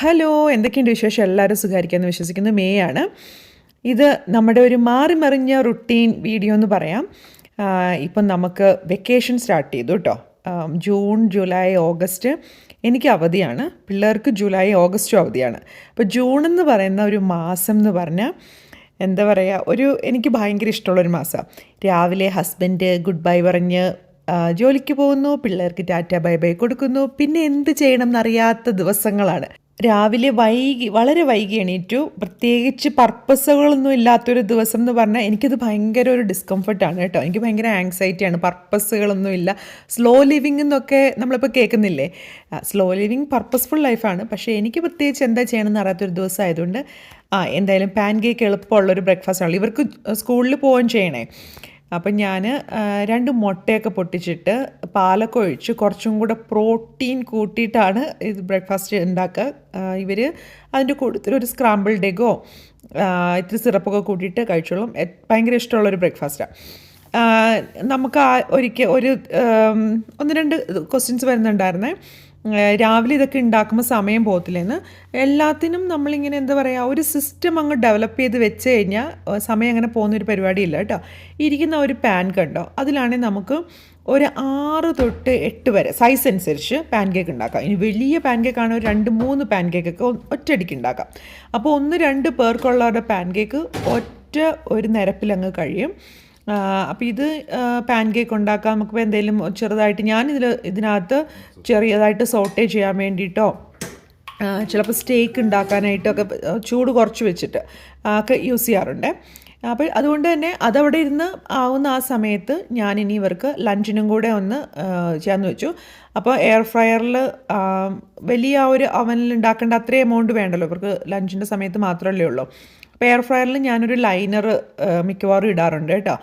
Hello എന്തൊക്കെയുണ്ട് വിശേഷം? എല്ലാവരും സുഖമായിരിക്കാമെന്ന് വിശ്വസിക്കുന്നു. മേ ആണ്. ഇത് നമ്മുടെ ഒരു മാറി മറിഞ്ഞ റുട്ടീൻ വീഡിയോ എന്ന് പറയാം. ഇപ്പം നമുക്ക് വെക്കേഷൻ സ്റ്റാർട്ട് ചെയ്തു കേട്ടോ ജൂൺ ജൂലൈ ഓഗസ്റ്റ് എനിക്ക് അവധിയാണ്. പിള്ളേർക്ക് ജൂലൈ ഓഗസ്റ്റും അവധിയാണ്. അപ്പോൾ ജൂൺ എന്ന് പറയുന്ന ഒരു മാസം എന്ന് പറഞ്ഞാൽ എന്താ പറയുക ഒരു എനിക്ക് ഭയങ്കര ഇഷ്ടമുള്ളൊരു മാസമാണ് രാവിലെ ഹസ്ബൻഡ് ഗുഡ് ബൈ പറഞ്ഞ് ജോലിക്ക് പോകുന്നു. പിള്ളേർക്ക് ടാറ്റ ബൈ ബൈ കൊടുക്കുന്നു. പിന്നെ എന്ത് ചെയ്യണം എന്നറിയാത്ത ദിവസങ്ങളാണ്. രാവിലെ വൈകി വളരെ വൈകി എണീറ്റു. പ്രത്യേകിച്ച് പർപ്പസുകളൊന്നും ഇല്ലാത്തൊരു ദിവസം എന്ന് പറഞ്ഞാൽ എനിക്കത് ഭയങ്കര ഒരു ഡിസ്കംഫർട്ടാണ് കേട്ടോ. എനിക്ക് ഭയങ്കര ആങ്സൈറ്റിയാണ് പർപ്പസുകളൊന്നും ഇല്ല. സ്ലോ ലിവിങ് എന്നൊക്കെ നമ്മളിപ്പോൾ കേൾക്കുന്നില്ലേ? സ്ലോ ലിവിങ് പർപ്പസ്ഫുൾ ലൈഫാണ് പക്ഷേ എനിക്ക് പ്രത്യേകിച്ച് എന്താ ചെയ്യണമെന്ന് അറിയാത്തൊരു ദിവസം ആയതുകൊണ്ട് ആ എന്തായാലും പാൻ കേക്ക് എളുപ്പമുള്ളൊരു ബ്രേക്ക്ഫാസ്റ്റ് ആണല്ലോ ഇവർക്ക് സ്കൂളിൽ പോവുകയും ചെയ്യണേ. അപ്പം ഞാൻ രണ്ട് മുട്ടയൊക്കെ പൊട്ടിച്ചിട്ട് പാലൊക്കെ ഒഴിച്ച് കുറച്ചും കൂടെ പ്രോട്ടീൻ കൂട്ടിയിട്ടാണ് ഇത് ബ്രേക്ക്ഫാസ്റ്റ് ഉണ്ടാക്കുക. ഇവർ അതിന്റെ കൂട്ടത്തിൽ ഒരു സ്ക്രാമ്പിൾഡ് എഗോ ഇത്തിരി സിറപ്പൊക്കെ കൂട്ടിയിട്ട് കഴിച്ചോളും. ഭയങ്കര ഇഷ്ടമുള്ളൊരു ബ്രേക്ക്ഫാസ്റ്റാണ് നമുക്ക് ആ ഒരിക്കൽ ഒരു ഒന്ന് രണ്ട് ക്വസ്റ്റ്യൻസ് വരുന്നുണ്ടായിരുന്നേ. രാവിലെ ഇതൊക്കെ ഉണ്ടാക്കുമ്പോൾ സമയം പോകത്തില്ലെന്ന്. എല്ലാത്തിനും നമ്മളിങ്ങനെ എന്താ പറയുക ഒരു സിസ്റ്റം അങ്ങ് ഡെവലപ്പ് ചെയ്ത് വെച്ച് കഴിഞ്ഞാൽ സമയം അങ്ങനെ പോകുന്ന ഒരു പരിപാടിയില്ല കേട്ടോ. ഇരിക്കുന്ന ഒരു പാൻ കണ്ടോ? അതിലാണെങ്കിൽ നമുക്ക് ഒരു ആറ് തൊട്ട് എട്ട് വരെ സൈസ് അനുസരിച്ച് പാൻ കേക്ക് ഉണ്ടാക്കാം ഇനി വലിയ പാൻ കേക്ക് ഒരു രണ്ട് മൂന്ന് പാൻ കേക്കൊക്കെ ഒറ്റയടിക്ക് ഉണ്ടാക്കാം അപ്പോൾ ഒന്ന് രണ്ട് പേർക്കുള്ളവരുടെ പാൻ കേക്ക് ഒറ്റ ഒരു നിരപ്പിലങ്ങ് കഴിയും. അപ്പോൾ ഇത് പാൻ കേക്ക് ഉണ്ടാക്കാം. നമുക്കിപ്പോൾ എന്തെങ്കിലും ചെറുതായിട്ട് ഞാൻ ഞാനിതിൽ ഇതിനകത്ത് ചെറിയതായിട്ട് സോട്ടേ ചെയ്യാൻ വേണ്ടിയിട്ടോ ചിലപ്പോൾ സ്റ്റേക്ക് ഉണ്ടാക്കാനായിട്ടൊക്കെ ചൂട് കുറച്ച് വെച്ചിട്ട് ഒക്കെ യൂസ് ചെയ്യാറുണ്ട്. അപ്പോൾ അതുകൊണ്ട് തന്നെ അതവിടെ ഇരുന്ന് ആവുന്ന ആ സമയത്ത് ഞാൻ ഇനി ഇവർക്ക് ലഞ്ചിനും കൂടെ ഒന്ന് ചെയ്യാമെന്ന് വെച്ചു. അപ്പോൾ എയർ ഫ്രയറിൽ വലിയ ഒരു അവനിൽ ഉണ്ടാക്കേണ്ട അത്രയും എമൗണ്ട് വേണ്ടല്ലോ. ഇവർക്ക് ലഞ്ചിന്റെ സമയത്ത് മാത്രമല്ലേ ഉള്ളൂ. അപ്പോൾ എയർ ഫ്രയറിൽ ഞാനൊരു ലൈനർ മിക്കവാറും ഇടാറുണ്ട് കേട്ടോ.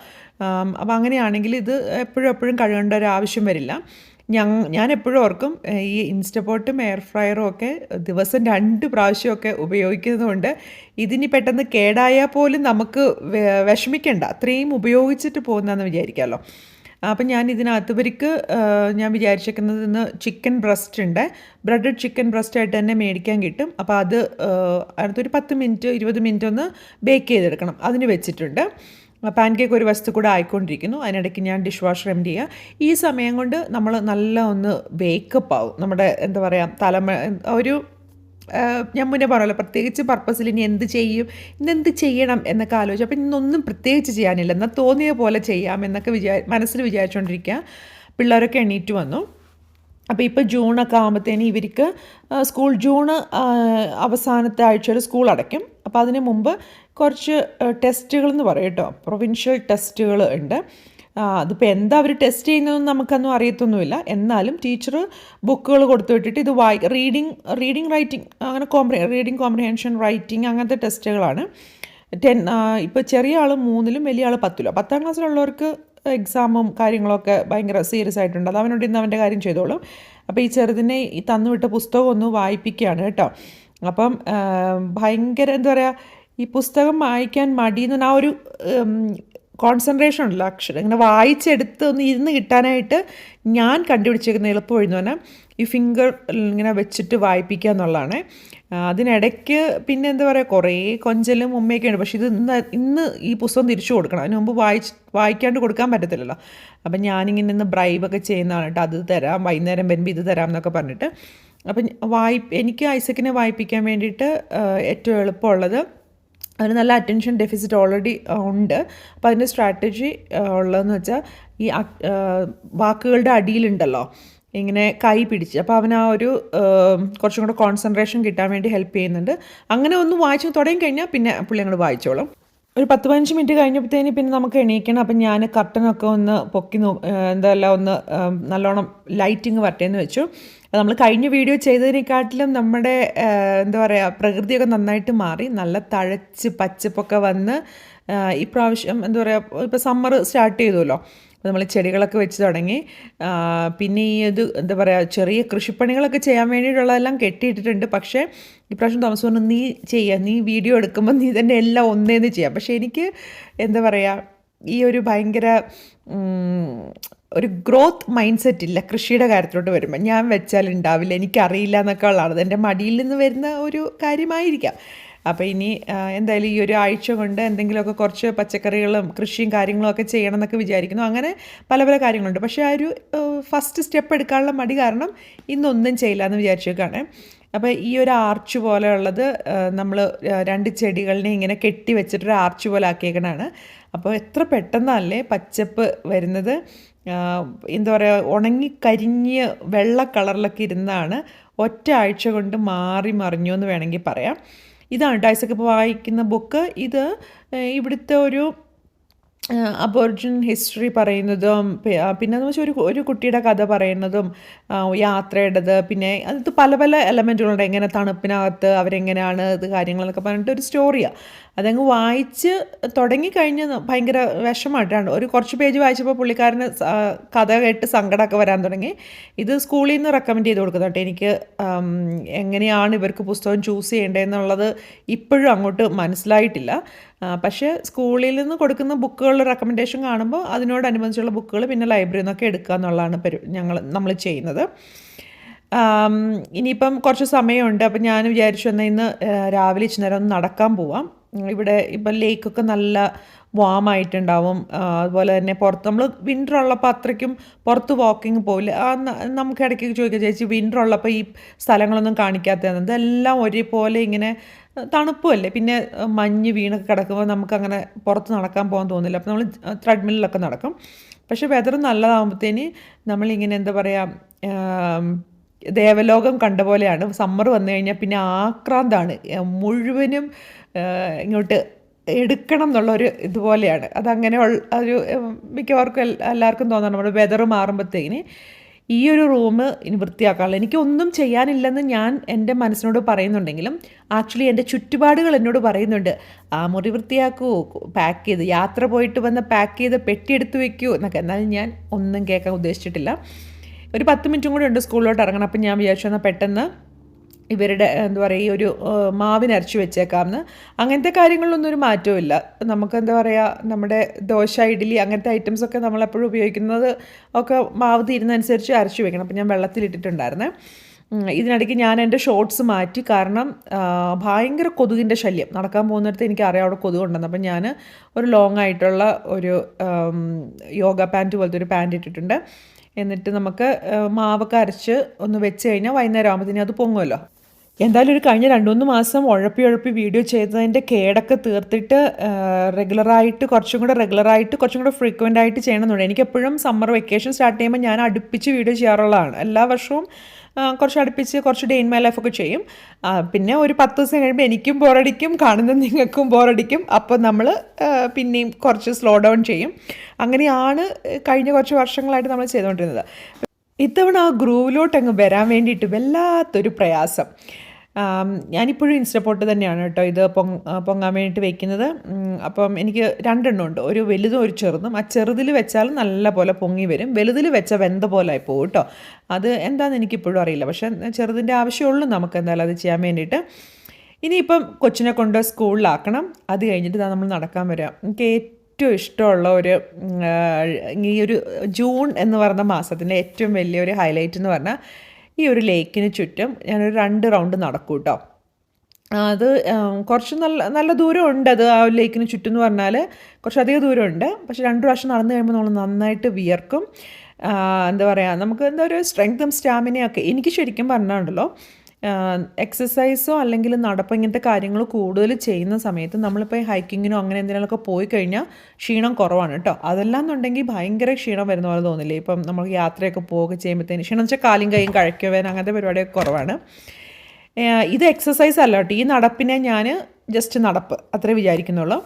അപ്പോൾ അങ്ങനെയാണെങ്കിൽ ഇത് എപ്പോഴും എപ്പോഴും കഴുകേണ്ട ഒരു ആവശ്യം വരില്ല. ഞാൻ ഞാൻ എപ്പോഴും ഓർക്കും ഈ ഇൻസ്റ്റപോട്ടും എയർ ഫ്രയറും ഒക്കെ ദിവസം രണ്ട് പ്രാവശ്യമൊക്കെ ഉപയോഗിക്കുന്നതുകൊണ്ട് ഇതിനി പെട്ടെന്ന് കേടായാൽ പോലും നമുക്ക് വിഷമിക്കണ്ട. അത്രയും ഉപയോഗിച്ചിട്ട് പോകുന്നതെന്ന് വിചാരിക്കാമല്ലോ അപ്പം ഞാൻ ഇതിനകത്ത് ഇവർക്ക് ഞാൻ വിചാരിച്ചേക്കുന്നത് ഇന്ന് ചിക്കൻ ബ്രസ്റ്റ് ഉണ്ട്. ബ്രെഡഡ് ചിക്കൻ ബ്രസ്റ്റ് ആയിട്ട് തന്നെ മേടിക്കാൻ കിട്ടും. അപ്പോൾ അത് അടുത്തൊരു പത്ത് മിനിറ്റ് ഇരുപത് മിനിറ്റ് ഒന്ന് ബേക്ക് ചെയ്തെടുക്കണം. അതിന് വെച്ചിട്ടുണ്ട്. പാൻ കേക്ക് ഒരു വസ്തു കൂടെ ആയിക്കൊണ്ടിരിക്കുന്നു. അതിനിടയ്ക്ക് ഞാൻ ഡിഷ് വാഷർ എം ചെയ്യുക ഈ സമയം കൊണ്ട് നമ്മൾ നല്ല ഒന്ന് ബേക്കപ്പ് ആവും. നമ്മുടെ എന്താ പറയുക തലമ ഒരു ഞാൻ മുന്നേ പറഞ്ഞല്ലോ പ്രത്യേകിച്ച് പർപ്പസിൽ ഇനി എന്ത് ചെയ്യും ഇന്നെന്ത് ചെയ്യണം എന്നൊക്കെ ആലോചിച്ചു അപ്പം ഇന്നൊന്നും പ്രത്യേകിച്ച് ചെയ്യാനില്ല. എന്നാൽ തോന്നിയ പോലെ ചെയ്യാം എന്നൊക്കെ വിചാ മനസ്സിൽ വിചാരിച്ചുകൊണ്ടിരിക്കുക പിള്ളേരൊക്കെ എണീറ്റ് വന്നു. അപ്പോൾ ഇപ്പോൾ ജൂണൊക്കെ ആകുമ്പോഴത്തേന് ഇവർക്ക് സ്കൂൾ ജൂൺ അവസാനത്തെ ആഴ്ചയിൽ സ്കൂൾ അടയ്ക്കും. അപ്പോൾ അതിന് മുമ്പ് കുറച്ച് ടെസ്റ്റുകൾ എന്ന് പറയും കേട്ടോ. പ്രൊവിൻഷ്യൽ ടെസ്റ്റുകൾ ഉണ്ട്. അതിപ്പോൾ എന്താ അവർ ടെസ്റ്റ് ചെയ്യുന്നതെന്ന് നമുക്കൊന്നും അറിയത്തൊന്നുമില്ല. എന്നാലും ടീച്ചർ ബുക്കുകൾ കൊടുത്തു വിട്ടിട്ട് ഇത് വായി റീഡിങ് റീഡിങ് റൈറ്റിംഗ് അങ്ങനെ കോംപ്രി റീഡിങ് കോംപ്രിഹെൻഷൻ റൈറ്റിംഗ് അങ്ങനത്തെ ടെസ്റ്റുകളാണ് ടെൻ ഇപ്പോൾ ചെറിയ ആൾ മൂന്നിലും വലിയ ആൾ പത്തിലും. പത്താം ക്ലാസ്സിലുള്ളവർക്ക് എക്സാമും കാര്യങ്ങളൊക്കെ ഭയങ്കര സീരിയസ് ആയിട്ടുണ്ട്. അത് അവനോട് ഇന്ന് അവന്റെ കാര്യം ചെയ്തോളും. അപ്പോൾ ഈ ചെറുതിനെ ഈ തന്നുവിട്ട പുസ്തകം ഒന്ന് വായിപ്പിക്കുകയാണ് കേട്ടോ. അപ്പം ഭയങ്കര എന്താ പറയുക ഈ പുസ്തകം വായിക്കാൻ മടിയെന്ന് പറഞ്ഞാൽ ആ ഒരു കോൺസെൻട്രേഷൻ ഉണ്ടല്ലോ അക്ഷരം. ഇങ്ങനെ വായിച്ചെടുത്ത് ഒന്ന് ഇരുന്ന് കിട്ടാനായിട്ട് ഞാൻ കണ്ടുപിടിച്ചേക്കുന്ന എളുപ്പം വഴി പറഞ്ഞാൽ ഈ ഫിംഗർ ഇങ്ങനെ വെച്ചിട്ട് വായിപ്പിക്കുക എന്നുള്ളതാണ്. അതിനിടയ്ക്ക് പിന്നെ എന്താ പറയുക കുറേ കൊഞ്ചലും ഉമ്മയൊക്കെ ഉണ്ട്. പക്ഷേ ഇത് ഇന്ന് ഇന്ന് ഈ പുസ്തകം തിരിച്ചു കൊടുക്കണം. അതിന് മുമ്പ് വായിച്ച് വായിക്കാണ്ട് കൊടുക്കാൻ പറ്റത്തില്ലല്ലോ. അപ്പം ഞാനിങ്ങനെ ഇന്ന് ബ്രൈബൊക്കെ ചെയ്യുന്നതാണ് കേട്ടോ. അത് തരാം വൈകുന്നേരം വരുമ്പോൾ ഇത് തരാം എന്നൊക്കെ പറഞ്ഞിട്ട്. അപ്പം വായി എനിക്ക് ഐസക്കിനെ വായിപ്പിക്കാൻ വേണ്ടിയിട്ട് ഏറ്റവും എളുപ്പമുള്ളത് അതിന് നല്ല അറ്റൻഷൻ ഡെഫിസിറ്റ് ഓൾറെഡി ഉണ്ട്. അപ്പോൾ അതിന്റെ സ്ട്രാറ്റജി ഉള്ളതെന്ന് വെച്ചാൽ ഈ വാക്കുകളുടെ അടിയിലുണ്ടല്ലോ. ഇങ്ങനെ കൈ പിടിച്ച്. അപ്പോൾ അവൻ ആ ഒരു കുറച്ചും കൂടെ കോൺസെൻട്രേഷൻ കിട്ടാൻ വേണ്ടി ഹെൽപ്പ് ചെയ്യുന്നുണ്ട്. അങ്ങനെ ഒന്ന് വായിച്ചു തുടങ്ങി കഴിഞ്ഞാൽ പിന്നെ പുള്ളി അങ്ങോട്ട് വായിച്ചോളും. ഒരു പത്ത് പതിനഞ്ച് മിനിറ്റ് കഴിഞ്ഞപ്പോഴത്തേന് പിന്നെ നമുക്ക് എണീക്കണം. അപ്പം ഞാൻ കർട്ടനൊക്കെ ഒന്ന് പൊക്കി നോ എന്തെല്ലാം ഒന്ന് നല്ലോണം ലൈറ്റിങ് വരട്ടേന്ന് വെച്ചു. നമ്മൾ കഴിഞ്ഞ വീഡിയോ ചെയ്തതിനെക്കാട്ടിലും നമ്മുടെ എന്താ പറയുക പ്രകൃതിയൊക്കെ നന്നായിട്ട് മാറി നല്ല തഴച്ച് പച്ചപ്പൊക്കെ വന്ന് ഈ പ്രാവശ്യം എന്താ പറയുക ഇപ്പോൾ സമ്മർ സ്റ്റാർട്ട് ചെയ്തല്ലോ അപ്പോൾ നമ്മൾ ചെടികളൊക്കെ വെച്ച് തുടങ്ങി. പിന്നെ ഈ ഇത് എന്താ പറയുക ചെറിയ കൃഷിപ്പണികളൊക്കെ ചെയ്യാൻ വേണ്ടിയിട്ടുള്ളതെല്ലാം കെട്ടിയിട്ടിട്ടുണ്ട്. പക്ഷേ ഇപ്രാവശ്യം തോമസ് പറഞ്ഞു നീ ചെയ്യുക നീ വീഡിയോ എടുക്കുമ്പോൾ നീ തന്നെ എല്ലാം ഒന്നേന്ന് ചെയ്യാം. പക്ഷേ എനിക്ക് എന്താ പറയുക ഈ ഒരു ഭയങ്കര ഒരു ഗ്രോത്ത് മൈൻഡ് സെറ്റ് ഇല്ല കൃഷിയുടെ കാര്യത്തിലോട്ട് വരുമ്പോൾ ഞാൻ വെച്ചാൽ ഉണ്ടാവില്ല എനിക്കറിയില്ല എന്നൊക്കെ ഉള്ളതാണ്. എന്റെ മടിയിൽ നിന്ന് വരുന്ന ഒരു കാര്യമായിരിക്കാം. അപ്പോൾ ഇനി എന്തായാലും ഈ ഒരു ആഴ്ച കൊണ്ട് എന്തെങ്കിലുമൊക്കെ കുറച്ച് പച്ചക്കറികളും കൃഷിയും കാര്യങ്ങളും ഒക്കെ ചെയ്യണം എന്നൊക്കെ വിചാരിക്കുന്നു. അങ്ങനെ പല പല കാര്യങ്ങളുണ്ട്. പക്ഷേ ആ ഒരു ഫസ്റ്റ് സ്റ്റെപ്പ് എടുക്കാനുള്ള മടി കാരണം ഇന്നൊന്നും ചെയ്യില്ല എന്ന് വിചാരിച്ചേക്കാണ്. അപ്പോൾ ഈ ഒരു ആർച്ച് പോലെയുള്ളത് നമ്മൾ രണ്ട് ചെടികളിനെ ഇങ്ങനെ കെട്ടി വെച്ചിട്ടൊരു ആർച്ച് പോലെ ആക്കിയേക്കണതാണ്. അപ്പോൾ എത്ര പെട്ടെന്നല്ലേ പച്ചപ്പ് വരുന്നത്. എന്താ പറയുക ഉണങ്ങി കരിഞ്ഞ് വെള്ള കളറിലൊക്കെ ഇരുന്നാണ് ഒറ്റ ആഴ്ച കൊണ്ട് മാറി മറിഞ്ഞു എന്ന് വേണമെങ്കിൽ പറയാം. ഇതാണ് ഡൈസൊക്കെ വായിക്കുന്ന ബുക്ക്. ഇത് ഇവിടുത്തെ ഒരു അബോർജിൻ ഹിസ്റ്ററി പറയുന്നതും പി- പിന്നെ എന്ന് വെച്ചാൽ ഒരു ഒരു കുട്ടിയുടെ കഥ പറയുന്നതും യാത്രയുടേത് പിന്നെ അത് പല പല എലമെന്റുകളുണ്ട് എങ്ങനെ തണുപ്പിനകത്ത് അവരെങ്ങനെയാണ് ഇത് കാര്യങ്ങളൊക്കെ പറഞ്ഞിട്ട് ഒരു സ്റ്റോറിയാണ് അതങ്ങ് വായിച്ച് തുടങ്ങിക്കഴിഞ്ഞ് ഭയങ്കര വിഷമമായിട്ടാണ്. ഒരു കുറച്ച് പേജ് വായിച്ചപ്പോൾ പുള്ളിക്കാരന് കഥ കേട്ട് സങ്കടമൊക്കെ വരാൻ തുടങ്ങി. ഇത് സ്കൂളിൽ നിന്ന് റെക്കമെൻഡ് ചെയ്ത് കൊടുക്കുന്നത് കേട്ടോ. എനിക്ക് എങ്ങനെയാണ് ഇവർക്ക് പുസ്തകം ചൂസ് ചെയ്യേണ്ടതെന്നുള്ളത് ഇപ്പോഴും അങ്ങോട്ട് മനസ്സിലായിട്ടില്ല. പക്ഷേ സ്കൂളിൽ നിന്ന് കൊടുക്കുന്ന ബുക്കുകളുടെ റെക്കമെൻഡേഷൻ കാണുമ്പോൾ അതിനോടനുബന്ധിച്ചുള്ള ബുക്കുകൾ പിന്നെ ലൈബ്രറിയിൽ നിന്നൊക്കെ എടുക്കുക എന്നുള്ളതാണ് പരി ഞങ്ങൾ നമ്മൾ ചെയ്യുന്നത്. ഇനിയിപ്പം കുറച്ച് സമയമുണ്ട്. അപ്പം ഞാൻ വിചാരിച്ചു എന്നാൽ ഇന്ന് രാവിലെ ഇച്ചിരി നേരം ഒന്ന് നടക്കാൻ പോവാം. ഇവിടെ ഇപ്പം ലേക്കൊക്കെ നല്ല വാമായിട്ടുണ്ടാവും ആയിട്ടുണ്ടാവും. അതുപോലെ തന്നെ പുറത്ത് നമ്മൾ വിന്റർ ഉള്ളപ്പോൾ അത്രയ്ക്കും പുറത്ത് വാക്കിങ് പോവില്ല. നമുക്ക് ഇടയ്ക്ക് ചോദിക്കുക ചേച്ചി വിന്റർ ഉള്ളപ്പോൾ ഈ സ്ഥലങ്ങളൊന്നും കാണിക്കാത്തതാണ് ഇതെല്ലാം ഒരേപോലെ ഇങ്ങനെ തണുപ്പുമല്ലേ? പിന്നെ മഞ്ഞ് വീണൊക്കെ കിടക്കുമ്പോൾ നമുക്കങ്ങനെ പുറത്ത് നടക്കാൻ പോകാൻ തോന്നില്ല. അപ്പോൾ നമ്മൾ ത്രെഡ്മില്ലിലൊക്കെ നടക്കും. പക്ഷേ വെതർ നല്ലതാകുമ്പോഴത്തേന് നമ്മളിങ്ങനെ എന്താ പറയുക ദേവലോകം കണ്ട പോലെയാണ്. സമ്മർ വന്നു കഴിഞ്ഞാൽ പിന്നെ ആക്രാന്താണ്. മുഴുവനും ഇങ്ങോട്ട് എടുക്കണം എന്നുള്ളൊരു ഇതുപോലെയാണ്. അതങ്ങനെ ഒരു മിക്കവർക്കും എല്ലാവർക്കും തോന്നണം നമ്മുടെ വെതർ മാറുമ്പോഴത്തേക്കിന് ഈ ഒരു റൂം ഇനി വൃത്തിയാക്കാനുള്ള. എനിക്കൊന്നും ചെയ്യാനില്ലെന്ന് ഞാൻ എന്റെ മനസ്സിനോട് പറയുന്നുണ്ടെങ്കിലും ആക്ച്വലി എന്റെ ചുറ്റുപാടുകൾ എന്നോട് പറയുന്നുണ്ട്. ആ മുറി വൃത്തിയാക്കൂ പാക്ക് ചെയ്ത് യാത്ര പോയിട്ട് വന്ന് പാക്ക് ചെയ്ത് പെട്ടി എടുത്ത് വയ്ക്കൂ എന്നൊക്കെ. എന്നാലും ഞാൻ ഒന്നും കേൾക്കാൻ ഉദ്ദേശിച്ചിട്ടില്ല. ഒരു പത്ത് മിനിറ്റും കൂടി ഉണ്ട് സ്കൂളിലോട്ട് ഇറങ്ങണം. അപ്പം ഞാൻ വിചാരിച്ചു എന്നാൽ പെട്ടെന്ന് ഇവരുടെ എന്താ പറയുക ഈ ഒരു മാവിനരച്ച് വെച്ചേക്കാമെന്ന്. അങ്ങനത്തെ കാര്യങ്ങളിലൊന്നും ഒരു മാറ്റവും നമുക്ക് എന്താ പറയുക നമ്മുടെ ദോശ ഇഡ്ഡലി അങ്ങനത്തെ ഐറ്റംസ് ഒക്കെ നമ്മൾ എപ്പോഴും ഉപയോഗിക്കുന്നത് ഒക്കെ മാവ് തീരുന്നതനുസരിച്ച് അരച്ച് വെക്കണം. അപ്പം ഞാൻ വെള്ളത്തിലിട്ടിട്ടുണ്ടായിരുന്നേ. ഇതിനിടയ്ക്ക് ഞാൻ എന്റെ ഷോർട്സ് മാറ്റി കാരണം ഭയങ്കര കൊതുകിന്റെ ശല്യം. നടക്കാൻ പോകുന്നിടത്ത് എനിക്കറിയാം അവിടെ കൊതുകുണ്ടെന്ന് അപ്പം ഞാൻ ഒരു ലോങ് ആയിട്ടുള്ള ഒരു യോഗ പാന്റ് പോലത്തെ ഒരു പാന്റ് ഇട്ടിട്ടുണ്ട്. എന്നിട്ട് നമുക്ക് മാവൊക്കെ അരച്ച് ഒന്ന് വെച്ച് കഴിഞ്ഞാൽ വൈകുന്നേരം ആകുമ്പോഴത്തേനും അത് പൊങ്ങുമല്ലോ. എന്തായാലും ഒരു കഴിഞ്ഞ രണ്ട് മൂന്ന് മാസം ഉഴപ്പി ഉഴപ്പി വീഡിയോ ചെയ്തതിന്റെ കേടൊക്കെ തീർത്തിട്ട് റെഗുലറായിട്ട് കുറച്ചും കൂടെ റെഗുലറായിട്ട് കുറച്ചും കൂടെ ഫ്രീക്വന്റ് ആയിട്ട് ചെയ്യണമെന്നുണ്ട്. എനിക്കെപ്പോഴും സമ്മർ വെക്കേഷൻ സ്റ്റാർട്ട് ചെയ്യുമ്പോൾ ഞാൻ അടുപ്പിച്ച് വീഡിയോ ചെയ്യാറുള്ളതാണ്. എല്ലാ വർഷവും കുറച്ച് അടുപ്പിച്ച് കുറച്ച് ഡേ ഇൻ മൈ ലൈഫൊക്കെ ചെയ്യും. പിന്നെ ഒരു പത്ത് ദിവസം കഴിയുമ്പോൾ എനിക്കും ബോറടിക്കും കാണുന്ന നിങ്ങൾക്കും ബോറടിക്കും അപ്പോൾ നമ്മൾ പിന്നെയും കുറച്ച് സ്ലോ ഡൗൺ ചെയ്യും. അങ്ങനെയാണ് കഴിഞ്ഞ കുറച്ച് വർഷങ്ങളായിട്ട് നമ്മൾ ചെയ്തുകൊണ്ടിരുന്നത്. ഇത്തവണ ആ ഗ്രൂവിലോട്ട് അങ്ങ് വരാൻ വേണ്ടിയിട്ട് വല്ലാത്തൊരു പ്രയാസം. ഞാനിപ്പോഴും ഇൻസ്റ്റപ്പോട്ട് തന്നെയാണ് കേട്ടോ ഇത് പൊങ് പൊങ്ങാൻ വേണ്ടിയിട്ട് വെക്കുന്നത്. അപ്പം എനിക്ക് രണ്ടെണ്ണം ഉണ്ട്. ഒരു വലുതും ഒരു ചെറുതും. ആ ചെറുതിൽ വെച്ചാൽ നല്ല പോലെ പൊങ്ങി വരും. വലുതിൽ വെച്ച വെന്ത പോലെ ആയി പോകും കേട്ടോ. അത് എന്താണെന്ന് എനിക്കിപ്പോഴും അറിയില്ല. പക്ഷേ ചെറുതിന്റെ ആവശ്യമുള്ളൂ നമുക്ക് എന്തായാലും അത് ചെയ്യാൻ വേണ്ടിയിട്ട്. ഇനിയിപ്പം കൊച്ചിനെ കൊണ്ട് സ്കൂളിലാക്കണം. അത് കഴിഞ്ഞിട്ട് നമ്മൾ നടക്കാൻ വരാം. എനിക്ക് ഏറ്റവും ഇഷ്ടമുള്ള ഒരു ഈ ഒരു ജൂൺ എന്ന് പറയുന്ന മാസത്തിന്റെ ഏറ്റവും വലിയൊരു ഹൈലൈറ്റ് എന്ന് പറഞ്ഞാൽ ഈ ഒരു ലേക്കിന് ചുറ്റും ഞാനൊരു രണ്ട് റൗണ്ട് നടക്കും കേട്ടോ അത് കുറച്ച് നല്ല നല്ല ദൂരമുണ്ട് അത് ആ ലേക്കിന് ചുറ്റും എന്ന് പറഞ്ഞാൽ കുറച്ചധികം ദൂരമുണ്ട്. പക്ഷെ രണ്ട് പ്രാവശ്യം നടന്നു കഴിയുമ്പോൾ നമ്മൾ നന്നായിട്ട് വിയർക്കും. എന്താ പറയുക നമുക്ക് എന്താ ഒരു സ്ട്രെങ്തും സ്റ്റാമിനയൊക്കെ എനിക്ക് ശരിക്കും പറഞ്ഞാണ്ടല്ലോ എക്സസൈസോ അല്ലെങ്കിൽ നടപ്പ് ഇങ്ങനത്തെ കാര്യങ്ങൾ കൂടുതൽ ചെയ്യുന്ന സമയത്ത് നമ്മളിപ്പോൾ ഹൈക്കിങ്ങിനോ അങ്ങനെ എന്തെങ്കിലുമൊക്കെ പോയി കഴിഞ്ഞാൽ ക്ഷീണം കുറവാണ് കേട്ടോ. അതെല്ലാം എന്നുണ്ടെങ്കിൽ ഭയങ്കര ക്ഷീണം വരുന്ന പോലെ തോന്നില്ലേ? ഇപ്പം നമ്മൾ യാത്രയൊക്കെ പോവുക ചെയ്യുമ്പോഴത്തേന് ക്ഷീണം വെച്ചാൽ കാലും കൈയും കഴിക്കുക കഴിക്കുവാൻ അങ്ങനത്തെ പരിപാടിയൊക്കെ കുറവാണ്. ഇത് എക്സസൈസ് അല്ല കേട്ടോ. ഈ നടപ്പിനെ ഞാൻ ജസ്റ്റ് നടപ്പ്. അത്രേ വിചാരിക്കുന്നുള്ളൂ.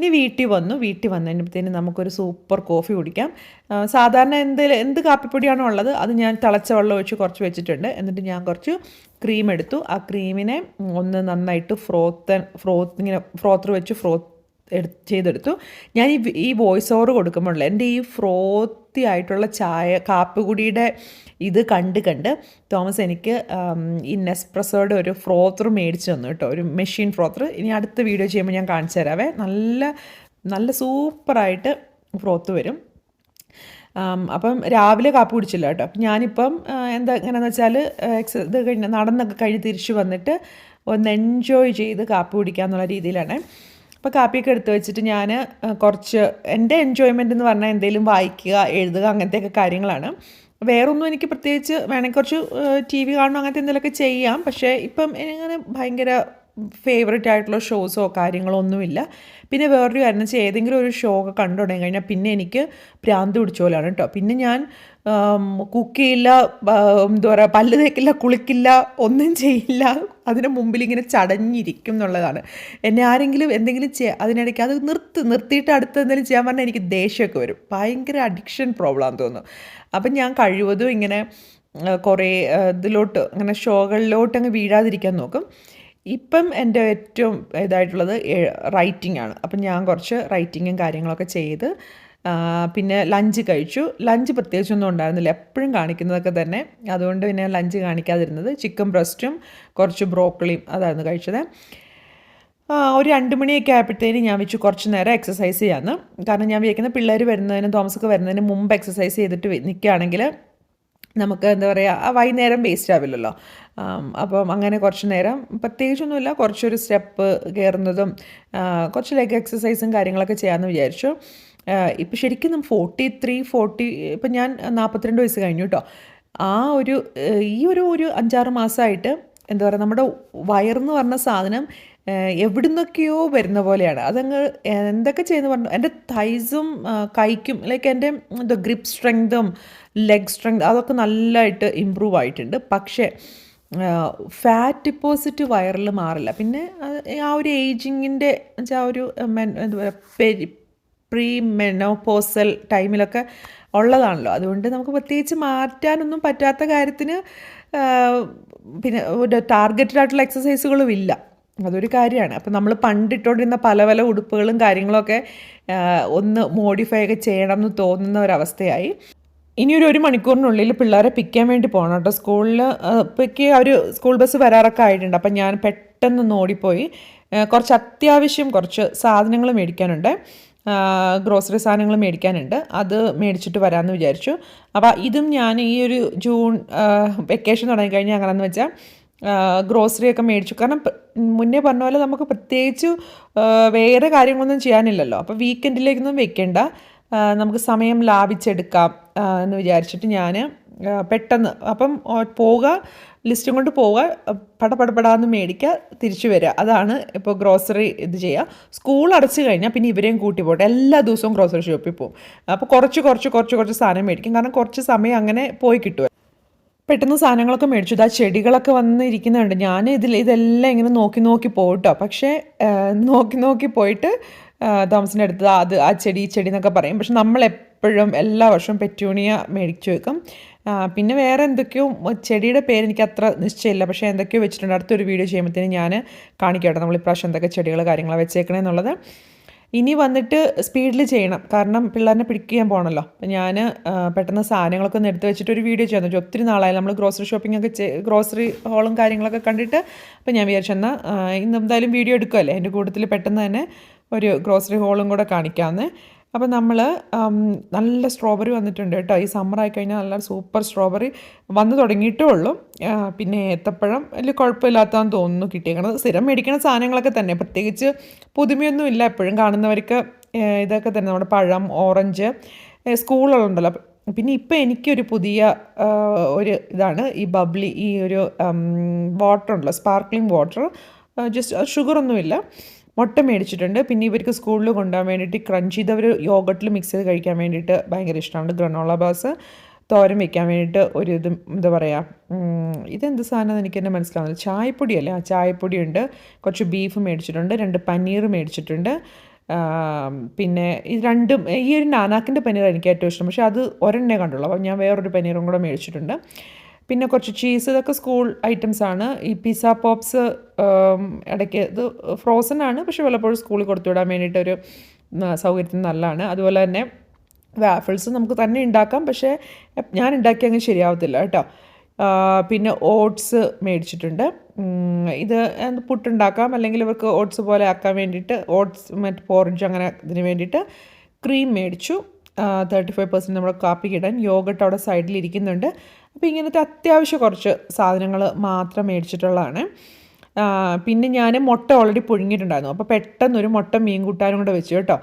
ഇനി വീട്ടിൽ വന്നു വീട്ടിൽ വന്നതിന് നമുക്കൊരു സൂപ്പർ കോഫി കുടിക്കാം. സാധാരണ എന്ത് എന്ത് കാപ്പിപ്പൊടിയാണോ ഉള്ളത് അത് ഞാൻ തിളച്ച വെള്ളം ഒഴിച്ച് കുറച്ച് വെച്ചിട്ടുണ്ട്. എന്നിട്ട് ഞാൻ കുറച്ച് ക്രീം എടുത്തു. ആ ക്രീമിനെ ഒന്ന് നന്നായിട്ട് ഫ്രോത്ത് ഫ്രോത്ത് ഇങ്ങനെ ഫ്രോത്തർ വെച്ച് ഫ്രോത്ത് ചെയ്തെടുത്തു. ഞാൻ ഈ ഈ വോയിസ് ഓവർ കൊടുക്കുമ്പോഴുള്ള എന്റെ ഈ ഫ്രോത്തി ആയിട്ടുള്ള ചായ കാപ്പുകുടിയുടെ ഇത് കണ്ട് കണ്ട് തോമസ് എനിക്ക് ഈ നെസ്പ്രസോയുടെ ഒരു ഫ്രോത്തർ മേടിച്ച് തന്നു കേട്ടോ ഒരു മെഷീൻ ഫ്രോത്തർ. ഇനി അടുത്ത വീഡിയോ ചെയ്യുമ്പോൾ ഞാൻ കാണിച്ചു തരാവേ. നല്ല നല്ല സൂപ്പറായിട്ട് ഫ്രോത്ത് വരും. അപ്പം രാവിലെ കാപ്പി കുടിച്ചില്ല കേട്ടോ. അപ്പം ഞാനിപ്പം എന്താ എങ്ങനെയാണെന്ന് വെച്ചാൽ എക്സ് ഇത് കഴിഞ്ഞ് നടന്നൊക്കെ കഴിഞ്ഞ് തിരിച്ച് വന്നിട്ട് ഒന്ന് എൻജോയ് ചെയ്ത് കാപ്പി കുടിക്കുക എന്നുള്ള രീതിയിലാണ്. അപ്പോൾ കാപ്പിയൊക്കെ എടുത്ത് വെച്ചിട്ട് ഞാൻ കുറച്ച് എന്റെ എൻജോയ്മെന്റ് എന്ന് പറഞ്ഞാൽ എന്തെങ്കിലും വായിക്കുക എഴുതുക അങ്ങനത്തെയൊക്കെ കാര്യങ്ങളാണ്. വേറൊന്നും എനിക്ക് പ്രത്യേകിച്ച് വേണമെങ്കിൽ കുറച്ച് ടി വി കാണണം അങ്ങനത്തെ എന്തെങ്കിലുമൊക്കെ ചെയ്യാം. പക്ഷേ ഇപ്പം എങ്ങനെ ഭയങ്കര ഫേവററ്റ് ആയിട്ടുള്ള ഷോസോ കാര്യങ്ങളോ ഒന്നുമില്ല. പിന്നെ വേറൊരു കാര്യം വെച്ചാൽ ഏതെങ്കിലും ഒരു ഷോ ഒക്കെ കണ്ടു തുടങ്ങി കഴിഞ്ഞാൽ പിന്നെ എനിക്ക് ഭ്രാന്ത് പിടിച്ച പോലെയാണ് കേട്ടോ. പിന്നെ ഞാൻ കുക്ക് ചെയ്യില്ല എന്താ പറയുക പല്ല് തേക്കില്ല കുളിക്കില്ല ഒന്നും ചെയ്യില്ല അതിന് മുമ്പിൽ ഇങ്ങനെ ചടഞ്ഞിരിക്കും എന്നുള്ളതാണ്. എന്നെ ആരെങ്കിലും എന്തെങ്കിലും ചെയ്യാം അതിനിടയ്ക്ക് അത് നിർത്ത് നിർത്തിയിട്ട് അടുത്ത് എന്തെങ്കിലും ചെയ്യാൻ പറഞ്ഞാൽ എനിക്ക് ദേഷ്യമൊക്കെ വരും. ഭയങ്കര അഡിക്ഷൻ പ്രോബ്ലം ആണെന്ന് തോന്നുന്നു. അപ്പം ഞാൻ കഴിവതും ഇങ്ങനെ കുറേ ഇതിലോട്ട് അങ്ങനെ ഷോകളിലോട്ട് അങ്ങ് വീഴാതിരിക്കാൻ നോക്കും. ഇപ്പം എന്റെ ഏറ്റവും ഇതായിട്ടുള്ളത് റൈറ്റിംഗ് ആണ്. അപ്പം ഞാൻ കുറച്ച് റൈറ്റിങ്ങും കാര്യങ്ങളൊക്കെ ചെയ്ത് പിന്നെ ലഞ്ച് കഴിച്ചു. ലഞ്ച് പ്രത്യേകിച്ചൊന്നും ഉണ്ടായിരുന്നില്ല. എപ്പോഴും കാണിക്കുന്നതൊക്കെ തന്നെ. അതുകൊണ്ട് പിന്നെ ലഞ്ച് കാണിക്കാതിരുന്നത് ചിക്കൻ ബ്രസ്റ്റും കുറച്ച് ബ്രോക്കളിയും അതായിരുന്നു കഴിച്ചത്. ഒരു രണ്ട് മണിയൊക്കെ ആയപ്പോഴത്തേനും ഞാൻ വെച്ചു കുറച്ച് നേരം എക്സസൈസ് ചെയ്യാമെന്ന് കാരണം ഞാൻ വിചാരിക്കുന്ന പിള്ളേർ വരുന്നതിന് തോമസൊക്കെ വരുന്നതിന് മുമ്പ് എക്സസൈസ് ചെയ്തിട്ട് നിൽക്കുകയാണെങ്കിൽ നമുക്ക് എന്താ പറയുക വൈകുന്നേരം വേസ്റ്റ് ആവില്ലല്ലോ. അപ്പം അങ്ങനെ കുറച്ച് നേരം പ്രത്യേകിച്ചൊന്നുമില്ല കുറച്ചൊരു സ്റ്റെപ്പ് കയറുന്നതും കുറച്ച് ലെഗ് എക്സസൈസും കാര്യങ്ങളൊക്കെ ചെയ്യാമെന്ന് വിചാരിച്ചു. ഇപ്പം ശരിക്കും ഫോർട്ടി ത്രീ ഫോർട്ടി ഇപ്പം ഞാൻ നാൽപ്പത്തിരണ്ട് വയസ്സ് കഴിഞ്ഞു കേട്ടോ ആ ഒരു ഈ ഒരു ഒരു അഞ്ചാറ് മാസമായിട്ട് എന്താ പറയുക നമ്മുടെ വയറെന്ന് പറഞ്ഞ സാധനം എവിടുന്നൊക്കെയോ വരുന്ന പോലെയാണ്. അതങ്ങ് എന്തൊക്കെ ചെയ്യുന്ന പറഞ്ഞു എന്റെ തൈസും കൈക്കും ലൈക്ക് എന്റെ എന്താ ഗ്രിപ്പ് സ്ട്രെങ്തും ലെഗ് സ്ട്രെങ്ത് അതൊക്കെ നല്ലതായിട്ട് ഇമ്പ്രൂവ് ആയിട്ടുണ്ട്. പക്ഷേ ഫാറ്റ് ഡിപ്പോസിറ്റ് വയറിൽ മാറില്ല. പിന്നെ ആ ഒരു ഏജിങ്ങിന്റെ ആ ഒരു മെൻ എന്താ പറയുക പ്രീ മെനോപോസൽ ടൈമിലൊക്കെ ഉള്ളതാണല്ലോ. അതുകൊണ്ട് നമുക്ക് പ്രത്യേകിച്ച് മാറ്റാനൊന്നും പറ്റാത്ത കാര്യത്തിന് പിന്നെ ഒരു ടാർഗറ്റഡ് ആയിട്ടുള്ള എക്സസൈസുകളും ഇല്ല. അതൊരു കാര്യമാണ്. അപ്പം നമ്മൾ പണ്ടിട്ടുകൊണ്ടിരുന്ന പല പല ഉടുപ്പുകളും കാര്യങ്ങളൊക്കെ ഒന്ന് മോഡിഫൈ ഒക്കെ ചെയ്യണം എന്ന് തോന്നുന്ന ഒരവസ്ഥയായി. ഇനി ഒരു മണിക്കൂറിനുള്ളിൽ പിള്ളേരെ പിക്ക് ചെയ്യാൻ വേണ്ടി പോകണം കേട്ടോ. സ്കൂളിൽ പിക്ക് ഒരു സ്കൂൾ ബസ് വരാറൊക്കെ ആയിട്ടുണ്ട്. അപ്പം ഞാൻ പെട്ടെന്ന് ഓടിപ്പോയി. കുറച്ച് അത്യാവശ്യം കുറച്ച് സാധനങ്ങൾ മേടിക്കാനുണ്ട്. ഗ്രോസറി സാധനങ്ങൾ മേടിക്കാനുണ്ട്. അത് മേടിച്ചിട്ട് വരാമെന്ന് വിചാരിച്ചു. അപ്പോൾ ഇതും ഞാൻ ഈ ഒരു ജൂൺ വെക്കേഷൻ തുടങ്ങിക്കഴിഞ്ഞാൽ അങ്ങനെയെന്ന് വെച്ചാൽ ഗ്രോസറി ഒക്കെ മേടിച്ചു. കാരണം മുന്നേ പറഞ്ഞ പോലെ നമുക്ക് പ്രത്യേകിച്ച് വേറെ കാര്യങ്ങളൊന്നും ചെയ്യാനില്ലല്ലോ. അപ്പോൾ വീക്കെൻഡിലേക്കൊന്നും വെക്കേണ്ട. നമുക്ക് സമയം ലാഭിച്ചെടുക്കാം എന്ന് വിചാരിച്ചിട്ട് ഞാൻ പെട്ടെന്ന് അപ്പം പോവുക ലിസ്റ്റും കൊണ്ട് പോവുക പട പടപടാന്ന് മേടിക്കുക തിരിച്ചു വരിക. അതാണ് ഇപ്പോൾ ഗ്രോസറി ഇത് ചെയ്യുക. സ്കൂൾ അടച്ചു കഴിഞ്ഞാൽ പിന്നെ ഇവരെയും കൂട്ടി പോട്ടെ. എല്ലാ ദിവസവും ഗ്രോസറി ഷോപ്പിൽ പോകും. അപ്പോൾ കുറച്ച് കുറച്ച് കുറച്ച് കുറച്ച് സാധനം മേടിക്കും. കാരണം കുറച്ച് സമയം അങ്ങനെ പോയി കിട്ടുക പെട്ടെന്ന് സാധനങ്ങളൊക്കെ മേടിച്ചു. ഇതാ ചെടികളൊക്കെ വന്നിരിക്കുന്നുണ്ട്. ഞാൻ ഇതിൽ ഇതെല്ലാം ഇങ്ങനെ നോക്കി നോക്കി പോകട്ടോ പക്ഷേ നോക്കി നോക്കി പോയിട്ട് തോമസിന്റെ അടുത്ത് അത് ആ ചെടി ഈ ചെടി എന്നൊക്കെ പറയും. പക്ഷെ നമ്മൾ എപ്പോഴും എല്ലാ വർഷവും പെറ്റൂണിയ മേടിച്ചു വെക്കും. പിന്നെ വേറെ എന്തൊക്കെയോ ചെടിയുടെ പേര് എനിക്ക് അത്ര നിശ്ചയമില്ല. പക്ഷേ എന്തൊക്കെയോ വെച്ചിട്ടുണ്ട്. അടുത്തൊരു വീഡിയോ ചെയ്യുമ്പോഴത്തേന് ഞാൻ കാണിക്കട്ടെ. നമ്മൾ ഇപ്രാവശ്യം എന്തൊക്കെ ചെടികൾ കാര്യങ്ങൾ വെച്ചേക്കണേ എന്നുള്ളത്. ഇനി വന്നിട്ട് സ്പീഡിൽ ചെയ്യണം. കാരണം പിള്ളേരെ പിടിക്ക് ചെയ്യാൻ പോകണമല്ലോ അപ്പം ഞാൻ പെട്ടെന്ന് സാധനങ്ങളൊക്കെ ഒന്ന് എടുത്ത് വെച്ചിട്ട് ഒരു വീഡിയോ ചെയ്യാൻ പറ്റും ഒത്തിരി നാളായി. നമ്മൾ ഗ്രോസറി ഷോപ്പിംഗ് ഒക്കെ ഗ്രോസറി ഹോളും കാര്യങ്ങളൊക്കെ കണ്ടിട്ട്. അപ്പം ഞാൻ വിചാരിച്ചെന്നാൽ ഇന്ന് എന്തായാലും വീഡിയോ എടുക്കുമല്ലേ എന്റെ കൂട്ടത്തിൽ പെട്ടെന്ന് തന്നെ ഒരു ഗ്രോസറി ഹോളും കൂടെ കാണിക്കാമെന്ന് അപ്പോൾ നമ്മൾ നല്ല സ്ട്രോബെറി വന്നിട്ടുണ്ട് കേട്ടോ. ഈ സമ്മർ ആയി കഴിഞ്ഞാൽ നല്ല സൂപ്പർ സ്ട്രോബെറി വന്നു തുടങ്ങിയിട്ടേ ഉള്ളൂ. പിന്നെ ഏത്തപ്പഴം വലിയ കുഴപ്പമില്ലാത്തതാന്ന് തോന്നുന്നു കിട്ടിയേക്കണത്. സ്ഥിരം മേടിക്കുന്ന സാധനങ്ങളൊക്കെ തന്നെ. പ്രത്യേകിച്ച് പുതുമയൊന്നും ഇല്ല എപ്പോഴും കാണുന്നവർക്ക് ഇതൊക്കെ തന്നെ. നമ്മുടെ പഴം ഓറഞ്ച് സ്കൂളുകളുണ്ടല്ലോ. പിന്നെ ഇപ്പം എനിക്കൊരു പുതിയ ഒരു ഇതാണ്. ഈ ബബ്ലി ഈ ഒരു വാട്ടർ ഉണ്ടല്ലോ. സ്പാർക്ലിംഗ് വാട്ടർ ജസ്റ്റ് ഷുഗറൊന്നുമില്ല മുട്ട മേടിച്ചിട്ടുണ്ട്. പിന്നെ ഇവർക്ക് സ്കൂളിൽ കൊണ്ടുപോകാൻ വേണ്ടിയിട്ട് ക്രഞ്ച് ചെയ്തവർ യോഗട്ടിൽ മിക്സ് ചെയ്ത് കഴിക്കാൻ വേണ്ടിയിട്ട് ഭയങ്കര ഇഷ്ടമാണ് ഗ്രനോള ബാസ് തോരൻ വെക്കാൻ വേണ്ടിയിട്ട് ഒരു ഇത് എന്താ പറയുക ഇതെന്ത് സാധനം എനിക്ക് തന്നെ മനസ്സിലാവുന്നില്ല. ചായപ്പൊടിയല്ലേ ആ ചായപ്പൊടിയുണ്ട് കുറച്ച് ബീഫ് മേടിച്ചിട്ടുണ്ട്. രണ്ട് പനീർ മേടിച്ചിട്ടുണ്ട്. പിന്നെ ഈ രണ്ടും ഈ ഒരു നാനാക്കിന്റെ പനീർ എനിക്ക് ഏറ്റവും ഇഷ്ടം. പക്ഷേ അത് ഒരെണ്ണേ കണ്ടുള്ളൂ. അപ്പോൾ ഞാൻ വേറൊരു പനീറും കൂടെ മേടിച്ചിട്ടുണ്ട്. പിന്നെ കുറച്ച് ചീസ് ഇതൊക്കെ സ്കൂൾ ഐറ്റംസ് ആണ്. ഈ പിസ പോപ്സ് ഇടയ്ക്ക് ഇത് ഫ്രോസൺ ആണ്. പക്ഷെ വല്ലപ്പോഴും സ്കൂളിൽ കൊടുത്തു വിടാൻ വേണ്ടിയിട്ടൊരു സൗകര്യത്തിന് നല്ലതാണ്. അതുപോലെ തന്നെ വാഫിൾസ് നമുക്ക് തന്നെ ഉണ്ടാക്കാം. പക്ഷേ ഞാൻ ഉണ്ടാക്കി അങ്ങ് ശരിയാവത്തില്ല കേട്ടോ. പിന്നെ ഓട്സ് മേടിച്ചിട്ടുണ്ട്. ഇത് പുട്ടുണ്ടാക്കാം അല്ലെങ്കിൽ ഇവർക്ക് ഓട്സ് പോലെ ആക്കാൻ വേണ്ടിയിട്ട് ഓട്സ് മറ്റ് പോറിഞ്ച് അങ്ങനെ ഇതിന് വേണ്ടിയിട്ട് ക്രീം മേടിച്ചു. തേർട്ടി ഫൈവ് പെർസെന്റ് നമ്മുടെ കാപ്പിക്കിടാൻ യോഗട്ട് അവിടെ സൈഡിൽ ഇരിക്കുന്നുണ്ട്. അപ്പോൾ ഇങ്ങനത്തെ അത്യാവശ്യം കുറച്ച് സാധനങ്ങൾ മാത്രം മേടിച്ചിട്ടുള്ളതാണ്. പിന്നെ ഞാൻ മുട്ട ഓൾറെഡി പുഴുങ്ങിയിട്ടുണ്ടായിരുന്നു. അപ്പോൾ പെട്ടെന്ന് ഒരു മുട്ട മീൻ കൂട്ടാനും കൂടെ വെച്ചു കേട്ടോ.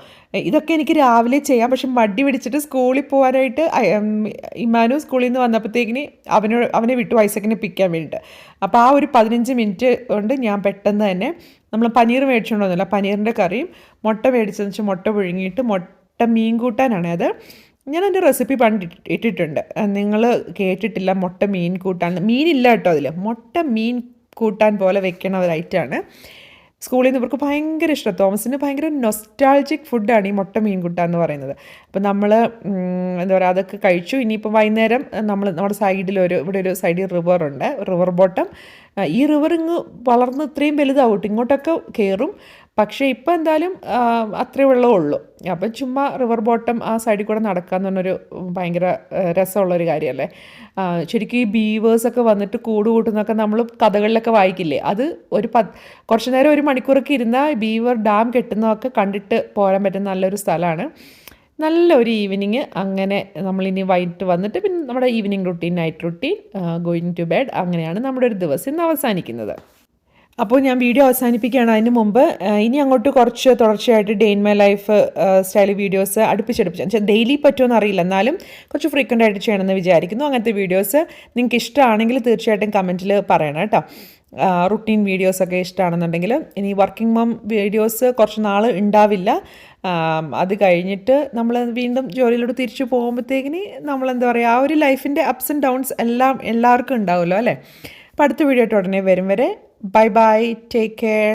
ഇതൊക്കെ എനിക്ക് രാവിലെ ചെയ്യാം. പക്ഷെ മടി പിടിച്ചിട്ട് സ്കൂളിൽ പോകാനായിട്ട് ഇമാനു സ്കൂളിൽ നിന്ന് വന്നപ്പോഴത്തേക്കിന് അവനോട് അവനെ വിട്ടു ഐസക്കിനെ പിക്കാൻ വേണ്ടിയിട്ട്. അപ്പോൾ ആ ഒരു പതിനഞ്ച് മിനിറ്റ് കൊണ്ട് ഞാൻ പെട്ടെന്ന് തന്നെ നമ്മൾ പനീർ മേടിച്ചുകൊണ്ടൊന്നുമില്ല പനീറിന്റെ കറിയും മുട്ട മേടിച്ചതെന്ന് വെച്ചാൽ മുട്ട പുഴുങ്ങിയിട്ട് മുട്ട മീൻ കൂട്ടാനാണ് അത് ഞാൻ എന്റെ റെസിപ്പി പണ്ട് ഇട്ടിട്ടുണ്ട്. നിങ്ങൾ കേട്ടിട്ടില്ല മുട്ട മീൻ കൂട്ടാൻ. മീനില്ല കേട്ടോ അതിൽ മുട്ട മീൻ കൂട്ടാൻ പോലെ വെക്കണ ഒരു ഐറ്റമാണ്. സ്കൂളിൽ നിന്ന് ഇവർക്ക് ഭയങ്കര ഇഷ്ടം. തോമസിന് ഭയങ്കര നൊസ്റ്റാൾജിക് ഫുഡാണ് ഈ മുട്ട മീൻ കൂട്ടാൻ എന്ന് പറയുന്നത്. അപ്പോൾ നമ്മൾ എന്താ പറയുക അതൊക്കെ കഴിച്ചു. ഇനിയിപ്പോൾ വൈകുന്നേരം നമ്മൾ നമ്മുടെ സൈഡിൽ ഒരു ഇവിടെ ഒരു സൈഡിൽ റിവർ ഉണ്ട്. റിവർ ബോട്ടം ഈ റിവർ ഇങ്ങ് വളർന്ന് ഇത്രയും വലുതാവും ഇങ്ങോട്ടൊക്കെ കയറും പക്ഷേ ഇപ്പം എന്തായാലും അത്രേ വെള്ളമേ ഉള്ളൂ. അപ്പം ചുമ്മാ റിവർ ബോട്ടം ആ സൈഡിൽ കൂടെ നടക്കാന്ന് പറഞ്ഞൊരു ഭയങ്കര രസമുള്ളൊരു കാര്യമല്ലേ? ശരിക്കും ഈ ബീവേഴ്സൊക്കെ വന്നിട്ട് കൂട് കൂട്ടുന്നൊക്കെ നമ്മൾ കഥകളിലൊക്കെ വായിക്കില്ലേ? അത് ഒരു പത് കുറച്ച് നേരം ഒരു മണിക്കൂറൊക്കെ ഇരുന്നാൽ ബീവർ ഡാം കെട്ടുന്നതൊക്കെ കണ്ടിട്ട് പോരാൻ പറ്റുന്ന നല്ലൊരു സ്ഥലമാണ്. നല്ലൊരു ഈവനിങ് അങ്ങനെ നമ്മളിനി വൈകിട്ട് വന്നിട്ട് പിന്നെ നമ്മുടെ evening routine night routine going to bed അങ്ങനെയാണ് നമ്മുടെ ഒരു ദിവസം ഇന്ന് അവസാനിക്കുന്നത്. അപ്പോൾ ഞാൻ വീഡിയോ അവസാനിപ്പിക്കുകയാണ്. അതിന് മുമ്പ് ഇനി അങ്ങോട്ട് കുറച്ച് തുടർച്ചയായിട്ട് day in my life style videos അടുപ്പിച്ചടുപ്പിച്ച് daily പറ്റുമെന്ന് അറിയില്ല എന്നാലും കുറച്ച് ഫ്രീക്വന്റ് ആയിട്ട് ചെയ്യണമെന്ന് വിചാരിക്കുന്നു. അങ്ങനത്തെ വീഡിയോസ് നിങ്ങൾക്ക് ഇഷ്ടമാണെങ്കിൽ തീർച്ചയായിട്ടും കമന്റിൽ പറയണം കേട്ടോ. റുട്ടീൻ വീഡിയോസൊക്കെ ഇഷ്ടമാണെന്നുണ്ടെങ്കിൽ. ഇനി വർക്കിംഗ് മം വീഡിയോസ് കുറച്ച് നാൾ ഉണ്ടാവില്ല. അത് കഴിഞ്ഞിട്ട് നമ്മൾ വീണ്ടും ജോലിയിലോട്ട് തിരിച്ചു പോകുമ്പോഴത്തേക്കിന് നമ്മൾ എന്താ പറയുക ആ ഒരു ലൈഫിന്റെ അപ്സ് ആൻഡ് ഡൗൺസ് എല്ലാം എല്ലാവർക്കും ഉണ്ടാവുമല്ലോ അല്ലേ? അപ്പോൾ അടുത്ത വീഡിയോ ഉടനെ വരും വരെ ബൈ ബൈ ടേക്ക് കെയർ